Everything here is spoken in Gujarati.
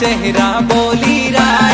ચહેરા બોલી રા